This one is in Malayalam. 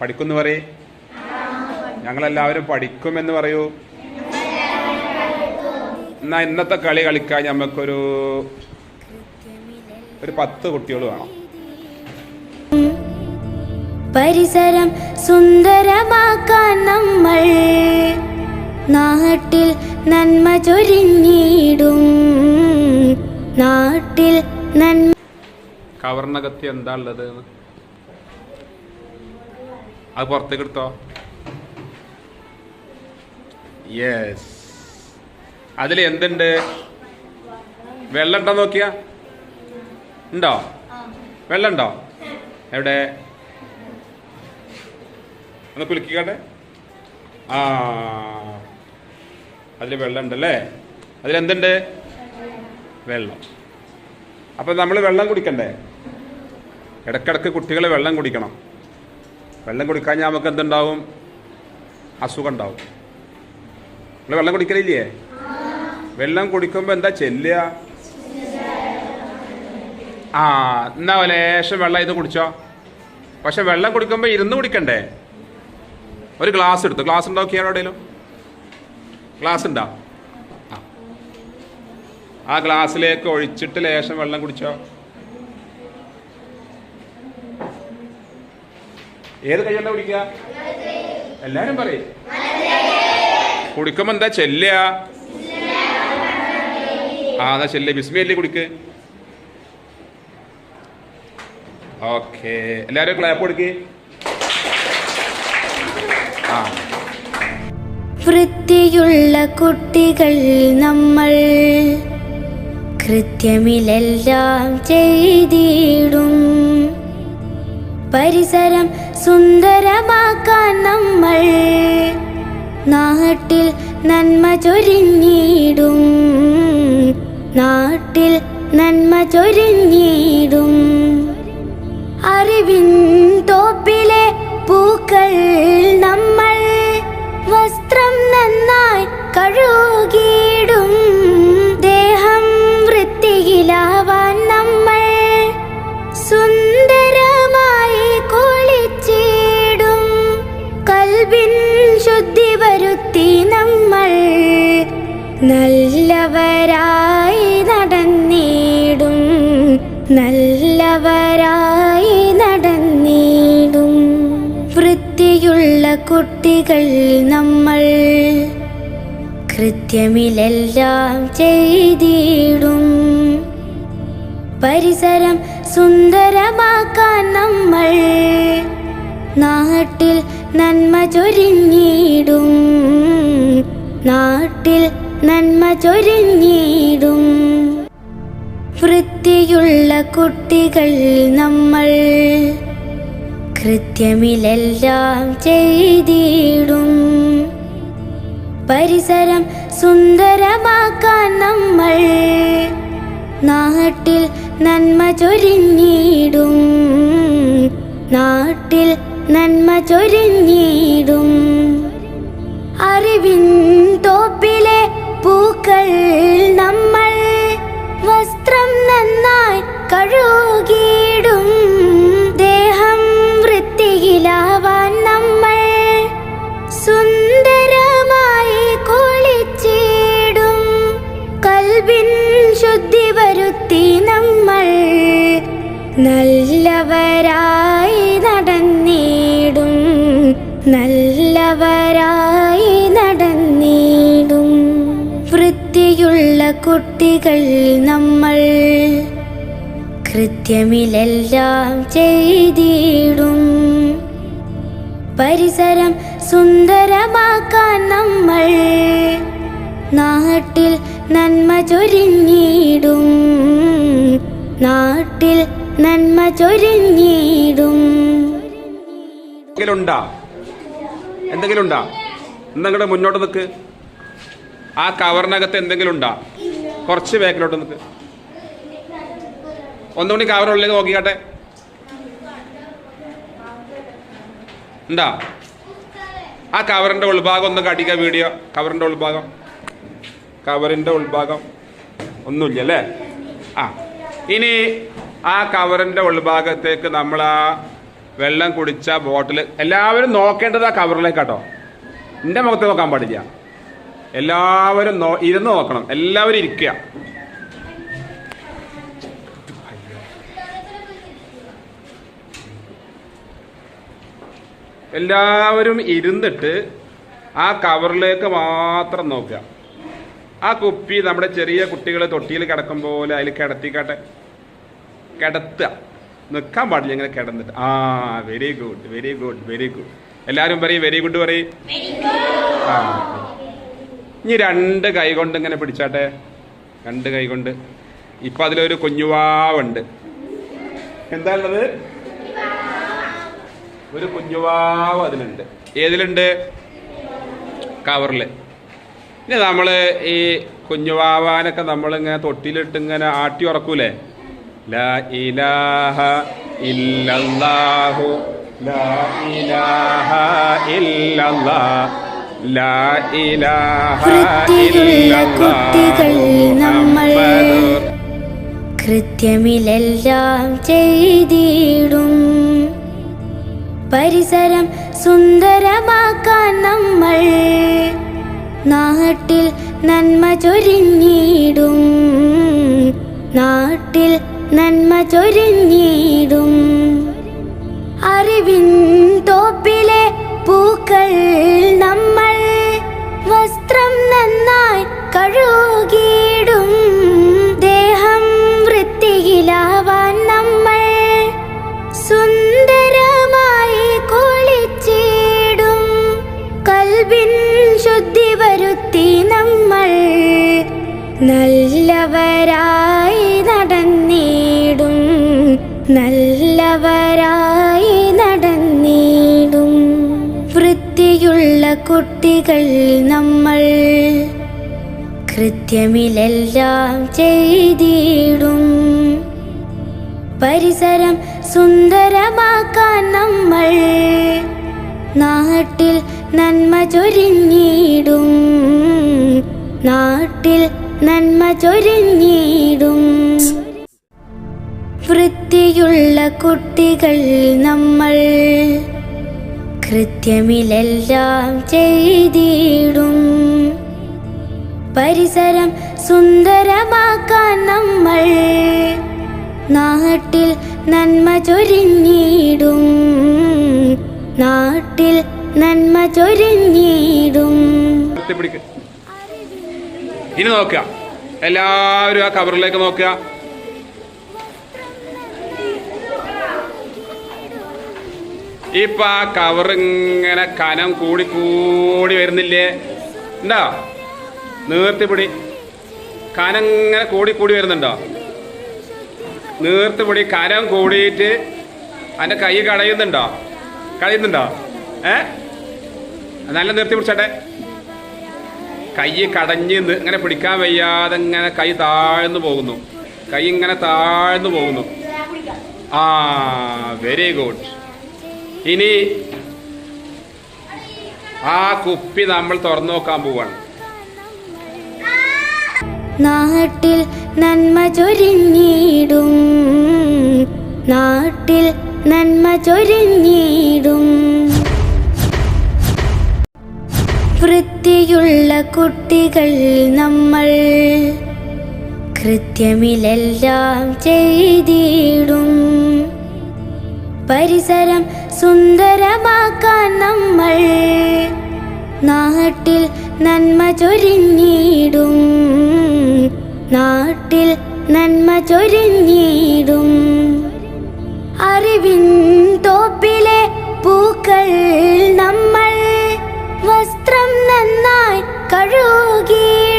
പഠിക്കുമെന്ന് പറയേ. ഞങ്ങളെല്ലാവരും പഠിക്കുമെന്ന് പറയൂ. എന്നാ ഇന്നത്തെ കളി കളിക്കാൻ നമുക്കൊരു ഒരു പത്ത് കുട്ടികൾ വേണം. പരിസരം സുന്ദരമാക്കാൻ നമ്മൾ നാട്ടിൽ നന്മ ചൊരിഞ്ഞിടും. നാട്ടിൽ നന്മ കവർണകത്തി എന്താ ഉള്ളത് അത് പുറത്തേക്ക് എടുത്തോ? യെസ് അതിൽ എന്തുണ്ട്? വെള്ളം ഉണ്ടോ നോക്കിയാ? ഉണ്ടോ? വെള്ളം ഉണ്ടോ? എവിടെ? ഒന്ന് കുലുക്കിക്കാട്ടെ. ആ. അതിൽ വെള്ളം ഉണ്ടല്ലേ? അതിലെന്തുണ്ട് വെള്ളം. അപ്പം നമ്മൾ വെള്ളം കുടിക്കണ്ടേ? ഇടക്കിടക്ക് കുട്ടികൾ വെള്ളം കുടിക്കണം. വെള്ളം കുടിക്കാഞ്ഞാൽ നമുക്ക് എന്തുണ്ടാവും അസുഖം ഉണ്ടാവും. നിങ്ങൾ വെള്ളം കുടിക്കലില്ലേ? വെള്ളം കുടിക്കുമ്പോൾ എന്താ ചെല്ലുക? ആ എന്നാ ലേശം വെള്ളം ഇത് കുടിച്ചോ. പക്ഷെ വെള്ളം കുടിക്കുമ്പോൾ ഇരുന്ന് കുടിക്കണ്ടേ? ഒരു ഗ്ലാസ് എടുത്തു. ഗ്ലാസ് ഉണ്ടാവും എവിടെയെങ്കിലും ഗ്ലാസ് ഉണ്ടോ. ആ ഗ്ലാസ്സിലേക്ക് ഒഴിച്ചിട്ട് ലേശം വെള്ളം കുടിച്ചോ. ഏത് കൈയല്ല കുടിക്കുക എല്ലാരും പറയും. കുടിക്കുമ്പോ എന്താ ചെല്ല ആ ചെല്ല ചെല്ല്. ബിസ്മിയല്ലേ കുടിക്ക്? ഓക്കെ. എല്ലാരും ക്ലാപ്പ് കൊടുക്ക്. ആ. വൃത്തിയുള്ള കുട്ടികൾ നമ്മൾ കൃത്യമിലെല്ലാം ചെയ്തിടും. പരിസരം സുന്ദരമാക്കാൻ നമ്മൾ നാട്ടിൽ നന്മ ചൊരിഞ്ഞിടും. നാട്ടിൽ നന്മ ചൊരിഞ്ഞിടും. അറിവിൻ തോപ്പിലെ പൂക്കൾ നമ്മൾ വസ്ത്രം നന്നായി കഴുകിയിടും നല്ലവരായി നടന്നിടും. നല്ലവരായി നടന്നിടും. വൃത്തിയുള്ള കുട്ടികൾ നമ്മൾ കൃത്യമിലെല്ലാം ചെയ്തിടും. പരിസരം സുന്ദരമാക്കാൻ നമ്മൾ നാട്ടിൽ നന്മ ചൊരിഞ്ഞിടും. നാട്ടിൽ നന്മ ചൊരിഞ്ഞിടും. വൃത്തിയുള്ള കുട്ടികൾ നമ്മൾ കൃത്യമിലെല്ലാം ചെയ്തിടും. പരിസരം സുന്ദരമാക്കാൻ നമ്മൾ നാട്ടിൽ നന്മ ചൊരിഞ്ഞിടും. നാട്ടിൽ നന്മ ചൊരിഞ്ഞിടും. അറിവിൻ തോപ്പിലെ പൂക്കൾ നമ്മൾ വസ്ത്രം നന്നായി കഴുകിയിടും. ദേഹം വൃത്തിയിലാവാൻ നമ്മൾ സുന്ദരമായി കുളിച്ചിടും. കൽവിൻ ശുദ്ധി വരുത്തി നമ്മൾ നല്ലവരായി നടന്നിടും. നല്ലവരായി കുട്ടികൾ നമ്മൾ കൃത്യമിലെല്ലാം ചെയ്തിടും. പരിസരം സുന്ദരമാക്കാൻ നമ്മൾ നാട്ടിൽ നന്മ ചൊരിഞ്ഞിടും. നാട്ടിൽ നന്മ ചൊരിഞ്ഞിടും. എന്തെങ്കിലും ഉണ്ടാ എന്തെങ്കിലും എന്നങ്ങടെ മുന്നോട്ട് നിൽക്ക് ആ കവറിനകത്ത് എന്തെങ്കിലും ഉണ്ടാ കുറച്ച് ബാക്കിലോട്ട് നിൽക്ക് ഒന്നുകൂടി കാവറുള്ളിലേക്ക് നോക്കിക്കാട്ടെ. ഉണ്ടാ ആ കവറിന്റെ ഉൾഭാഗം ഒന്ന് കാട്ടിക്ക വീഡിയോ. കവറിന്റെ ഉൾഭാഗം. കവറിന്റെ ഉൾഭാഗം ഒന്നുമില്ല അല്ലേ ആ. ഇനി ആ കവറിന്റെ ഉൾഭാഗത്തേക്ക് നമ്മൾ ആ വെള്ളം കുടിച്ച ബോട്ടിൽ എല്ലാവരും നോക്കേണ്ടത് ആ കവറിലേക്കാട്ടോ എന്റെ മുഖത്ത് നോക്കാൻ പാടില്ല. എല്ലാവരും നോ ഇരുന്ന് നോക്കണം. എല്ലാവരും ഇരിക്കുക. എല്ലാവരും ഇരുന്നിട്ട് ആ കവറിലേക്ക് മാത്രം നോക്കുക. ആ കുപ്പി നമ്മുടെ ചെറിയ കുട്ടികൾ തൊട്ടിയിൽ കിടക്കും പോലെ അതിൽ കിടത്തിക്കട്ടെ കിടത്തുക. നിൽക്കാൻ പാടില്ല ഇങ്ങനെ കിടന്നിട്ട്. ആ very good very good very good എല്ലാവരും പറയും വെരി ഗുഡ് പറയും. ആ ഇനി രണ്ട് കൈ കൊണ്ട് ഇങ്ങനെ പിടിച്ചാട്ടെ? രണ്ട് കൈ കൊണ്ട് ഇപ്പൊ അതിലൊരു കുഞ്ഞുവാവുണ്ട്. എന്താ ഉള്ളത് ഒരു കുഞ്ഞുവാവ് അതിലുണ്ട്. ഏതിലുണ്ട്? കവറിൽ ഇനി നമ്മൾ ഈ കുഞ്ഞുവാവാനൊക്കെ നമ്മളിങ്ങനെ തൊട്ടിലിട്ട് ഇങ്ങനെ ആട്ടി ഉറക്കൂലേ? ലാ ഇലാഹ ഇല്ലല്ലാഹു. ലാ ഇലാഹ വൃത്തിയുള്ള കുട്ടികൾ നമ്മൾ കൃത്യമിലെല്ലാം ചെയ്തിടും. പരിസരം സുന്ദരമാക്കാൻ നമ്മൾ നാട്ടിൽ നന്മ ചൊരിഞ്ഞിടും. നാട്ടിൽ നന്മ ചൊരിഞ്ഞിടും. അറിവിൻ തോപ്പിലെ പൂക്കൾ നല്ലവരായി നടന്നിടും. നല്ലവരായി നടന്നിടും. വൃത്തിയുള്ള കുട്ടികൾ നമ്മൾ കൃത്യമിലെല്ലാം ചെയ്തിടും. പരിസരം സുന്ദരമാക്കാൻ നമ്മൾ നാട്ടിൽ നന്മ ചൊരിഞ്ഞിടും. നാട്ടിൽ നന്മ ചൊരിഞ്ഞിടും. വൃത്തിയുള്ള കുട്ടികൾ നമ്മൾ കൃത്യമിലെല്ലാം ചെയ്തിടും. പരിസരം സുന്ദരമാക്കാൻ നമ്മൾ നാട്ടിൽ നന്മ ചൊരിഞ്ഞിടും. നാട്ടിൽ നന്മ ചൊരിഞ്ഞിടും. ഇനി നോക്കുക. എല്ലാവരും ആ കവറിലേക്ക് നോക്കുക. ഇപ്പൊ ആ കവർ ഇങ്ങനെ കനം കൂടി കൂടി വരുന്നില്ലേ? ഉണ്ടോ? നീർത്തിപ്പിടി കനം ഇങ്ങനെ കൂടി കൂടി വരുന്നുണ്ടോ? നീർത്തിപ്പിടി കനം കൂടിയിട്ട് അതിന്റെ കൈ കളയുന്നുണ്ടോ കളയുന്നുണ്ടോ ഏ? നല്ല നിർത്തി പിടിച്ചട്ടെ. കൈ കടഞ്ഞ് ഇങ്ങനെ പിടിക്കാൻ വയ്യാതെ ഇങ്ങനെ കൈ താഴ്ന്നു പോകുന്നു. കൈ ഇങ്ങനെ താഴ്ന്നു പോകുന്നു. ആ വെരി ഗുഡ് ഇനി ആ കുപ്പി നമ്മൾ തുറന്നു നോക്കാൻ പോവാണ്. നാട്ടിൽ നന്മ ചൊരിഞ്ഞിടും. നാട്ടിൽ നന്മ ചൊരിഞ്ഞിടും. വൃത്തിയുള്ള കുട്ടികൾ നമ്മൾ കൃത്യമിലെല്ലാം ചെയ്തിടും. പരിസരം സുന്ദരമാക്കാൻ നമ്മൾ നാട്ടിൽ നന്മ ചൊരിഞ്ഞിടും. നാട്ടിൽ നന്മ ചൊരിഞ്ഞിടും. അറിവിൻ തോപ്പിലെ നന്നായി കഴുകി.